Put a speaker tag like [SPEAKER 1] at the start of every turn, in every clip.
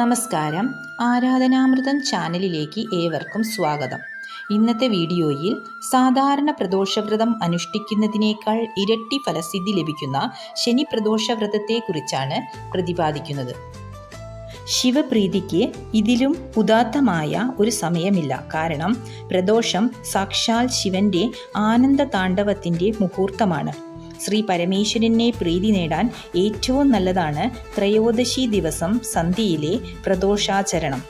[SPEAKER 1] നമസ്കാരം. ആരാധനാമൃതം ചാനലിലേക്ക് ഏവർക്കും സ്വാഗതം. ഇന്നത്തെ വീഡിയോയിൽ സാധാരണ പ്രദോഷവ്രതം അനുഷ്ഠിക്കുന്നതിനേക്കാൾ ഇരട്ടി ഫലസിദ്ധി ലഭിക്കുന്ന ശനി പ്രദോഷവ്രതത്തെക്കുറിച്ചാണ് പ്രതിപാദിക്കുന്നത്. ശിവപ്രീതിക്ക് ഇതിലും ഉദാത്തമായ ഒരു സമയമില്ല. കാരണം പ്രദോഷം സാക്ഷാൽ ശിവന്റെ ആനന്ദ താണ്ഡവത്തിന്റെ മുഹൂർത്തമാണ്. ശ്രീ പരമേശ്വരനെ പ്രീതി നേടാൻ ഏറ്റവും നല്ലതാണ് ത്രയോദശി ദിവസം സന്ധ്യയിലെ പ്രദോഷാചരണം.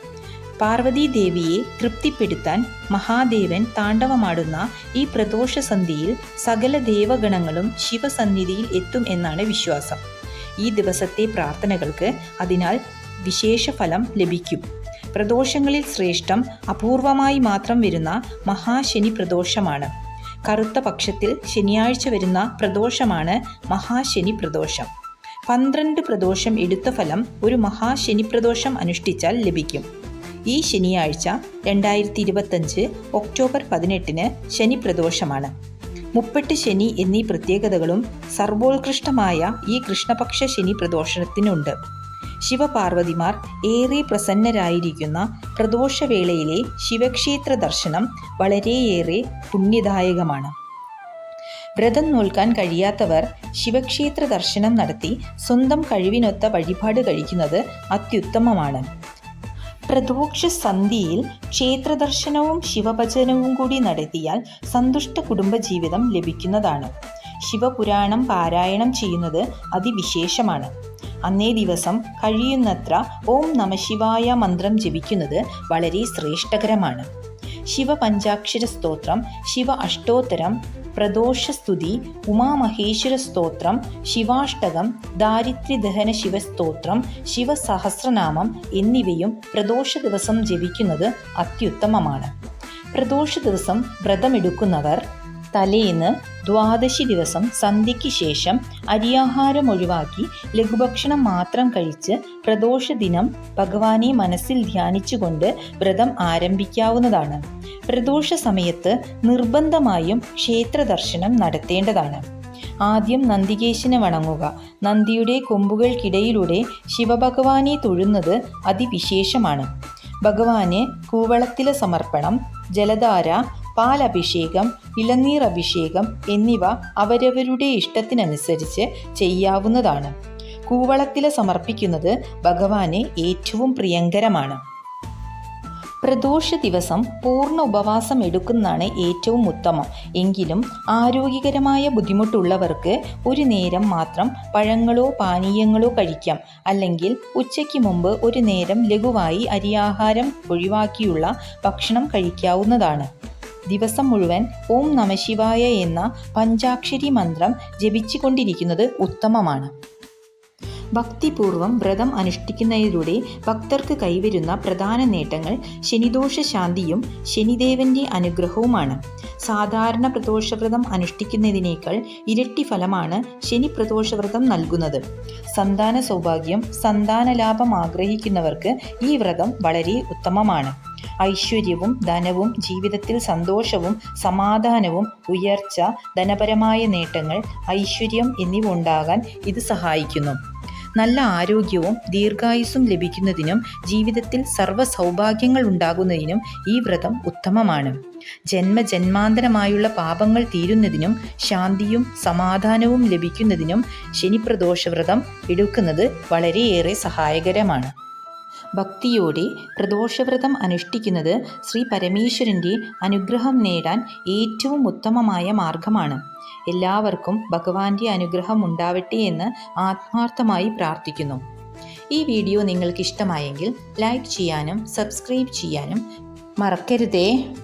[SPEAKER 1] പാർവതി ദേവിയെ തൃപ്തിപ്പെടുത്താൻ മഹാദേവൻ താണ്ഡവമാടുന്ന ഈ പ്രദോഷ സന്ധിയിൽ സകല ദേവഗണങ്ങളും ശിവസന്നിധിയിൽ എത്തും എന്നാണ് വിശ്വാസം. ഈ ദിവസത്തെ പ്രാർത്ഥനകൾക്ക് അതിനാൽ വിശേഷ ഫലം ലഭിക്കും. പ്രദോഷങ്ങളിൽ ശ്രേഷ്ഠം അപൂർവമായി മാത്രം വരുന്ന മഹാശനി പ്രദോഷമാണ്. കറുത്ത പക്ഷത്തിൽ ശനിയാഴ്ച വരുന്ന പ്രദോഷമാണ് മഹാശനി പ്രദോഷം. പന്ത്രണ്ട് പ്രദോഷം എടുത്ത ഫലം ഒരു മഹാശനി പ്രദോഷം അനുഷ്ഠിച്ചാൽ ലഭിക്കും. ഈ ശനിയാഴ്ച രണ്ടായിരത്തി ഇരുപത്തഞ്ച് ഒക്ടോബർ പതിനെട്ടിന് ശനി പ്രദോഷമാണ്. മുപ്പെട്ട് ശനി എന്നീ പ്രത്യേകതകളും സർവോത്കൃഷ്ടമായ ഈ കൃഷ്ണപക്ഷ ശനി പ്രദോഷത്തിനുണ്ട്. ശിവപാർവതിമാർ ഏറെ പ്രസന്നരായിരിക്കുന്ന പ്രദോഷവേളയിലെ ശിവക്ഷേത്ര ദർശനം വളരെയേറെ പുണ്യദായകമാണ്. വ്രതം നോൽക്കാൻ കഴിയാത്തവർ ശിവക്ഷേത്ര ദർശനം നടത്തി സ്വന്തം കഴിവിനൊത്ത വഴിപാട് കഴിക്കുന്നത് അത്യുത്തമമാണ്. പ്രദോക്ഷ സന്ധിയിൽ ക്ഷേത്രദർശനവും ശിവഭജനവും കൂടി നടത്തിയാൽ സന്തുഷ്ട കുടുംബജീവിതം ലഭിക്കുന്നതാണ്. ശിവപുരാണം പാരായണം ചെയ്യുന്നത് അതിവിശേഷമാണ്. അന്നേ ദിവസം കഴിയുന്നത്ര ഓം നമശിവായ മന്ത്രം ജപിക്കുന്നത് വളരെ ശ്രേഷ്ഠകരമാണ്. ശിവപഞ്ചാക്ഷര സ്തോത്രം ശിവ അഷ്ടോത്തരം പ്രദോഷസ്തുതി ഉമാമഹേശ്വര സ്തോത്രം ശിവാഷ്ടകം ദാരിദ്ര്യദഹന ശിവസ്തോത്രം ശിവസഹസ്രനാമം എന്നിവയും പ്രദോഷ ദിവസം ജപിക്കുന്നത് അത്യുത്തമമാണ്. പ്രദോഷ ദിവസം വ്രതമെടുക്കുന്നവർ തലേന്ന് ദ്വാദശി ദിവസം സന്ധ്യയ്ക്ക് ശേഷം അരിയാഹാരം ഒഴിവാക്കി ലഘുഭക്ഷണം മാത്രം കഴിച്ച് പ്രദോഷ ദിനം ഭഗവാനെ മനസ്സിൽ ധ്യാനിച്ചുകൊണ്ട് വ്രതം ആരംഭിക്കാവുന്നതാണ്. പ്രദോഷ സമയത്ത് നിർബന്ധമായും ക്ഷേത്ര ദർശനം നടത്തേണ്ടതാണ്. ആദ്യം നന്ദികേശിനെ വണങ്ങുക. നന്ദിയുടെ കൊമ്പുകൾക്കിടയിലൂടെ ശിവഭഗവാനെ തൊഴുന്നത് അതിവിശേഷമാണ്. ഭഗവാന് കൂവളത്തിലെ സമർപ്പണം ജലധാര പാലഭിഷേകം ഇളനീർ അഭിഷേകം എന്നിവ അവരവരുടെ ഇഷ്ടത്തിനനുസരിച്ച് ചെയ്യാവുന്നതാണ്. കൂവളത്തില സമർപ്പിക്കുന്നത് ഭഗവാന് ഏറ്റവും പ്രിയങ്കരമാണ്. പ്രദോഷ ദിവസം പൂർണ ഉപവാസം എടുക്കുന്നതാണ് ഏറ്റവും ഉത്തമം. എങ്കിലും ആരോഗ്യകരമായ ബുദ്ധിമുട്ടുള്ളവർക്ക് ഒരു നേരം മാത്രം പഴങ്ങളോ പാനീയങ്ങളോ കഴിക്കാം. അല്ലെങ്കിൽ ഉച്ചയ്ക്ക് മുമ്പ് ഒരു നേരം ലഘുവായി അരിയാഹാരം ഒഴിവാക്കിയുള്ള ഭക്ഷണം കഴിക്കാവുന്നതാണ്. ദിവസം മുഴുവൻ ഓം നമശിവായ എന്ന പഞ്ചാക്ഷരി മന്ത്രം ജപിച്ചുകൊണ്ടിരിക്കുന്നത് ഉത്തമമാണ്. ഭക്തിപൂർവം വ്രതം അനുഷ്ഠിക്കുന്നതിലൂടെ ഭക്തർക്ക് കൈവരുന്ന പ്രധാന നേട്ടങ്ങൾ ശനിദോഷ ശാന്തിയും ശനിദേവന്റെ അനുഗ്രഹവുമാണ്. സാധാരണ പ്രദോഷവ്രതം അനുഷ്ഠിക്കുന്നതിനേക്കാൾ ഇരട്ടി ഫലമാണ് ശനി പ്രദോഷവ്രതം നൽകുന്നത്. സന്താന സൗഭാഗ്യം സന്താന ലാഭം ആഗ്രഹിക്കുന്നവർക്ക് ഈ വ്രതം വളരെ ഉത്തമമാണ്. ഐശ്വര്യവും ധനവും ജീവിതത്തിൽ സന്തോഷവും സമാധാനവും ഉയർച്ച ധനപരമായ നേട്ടങ്ങൾ ഐശ്വര്യം എന്നിവ ഉണ്ടാകാൻ ഇത് സഹായിക്കുന്നു. നല്ല ആരോഗ്യവും ദീർഘായുസ്സും ലഭിക്കുന്നതിനും ജീവിതത്തിൽ സർവ സൗഭാഗ്യങ്ങൾ ഉണ്ടാകുന്നതിനും ഈ വ്രതം ഉത്തമമാണ്. ജന്മജന്മാന്തരമായുള്ള പാപങ്ങൾ തീരുന്നതിനും ശാന്തിയും സമാധാനവും ലഭിക്കുന്നതിനും ശനിപ്രദോഷവ്രതം എടുക്കുന്നത് വളരെയേറെ സഹായകരമാണ്. ഭക്തിയോടെ പ്രദോഷവ്രതം അനുഷ്ഠിക്കുന്നത് ശ്രീ പരമേശ്വരന്റെ അനുഗ്രഹം നേടാൻ ഏറ്റവും ഉത്തമമായ മാർഗമാണ്. എല്ലാവർക്കും ഭഗവാന്റെ അനുഗ്രഹം ഉണ്ടാവട്ടെ എന്ന് ആത്മാർത്ഥമായി പ്രാർത്ഥിക്കുന്നു. ഈ വീഡിയോ നിങ്ങൾക്ക് ഇഷ്ടമായെങ്കിൽ ലൈക്ക് ചെയ്യാനും സബ്സ്ക്രൈബ് ചെയ്യാനും മറക്കരുതേ.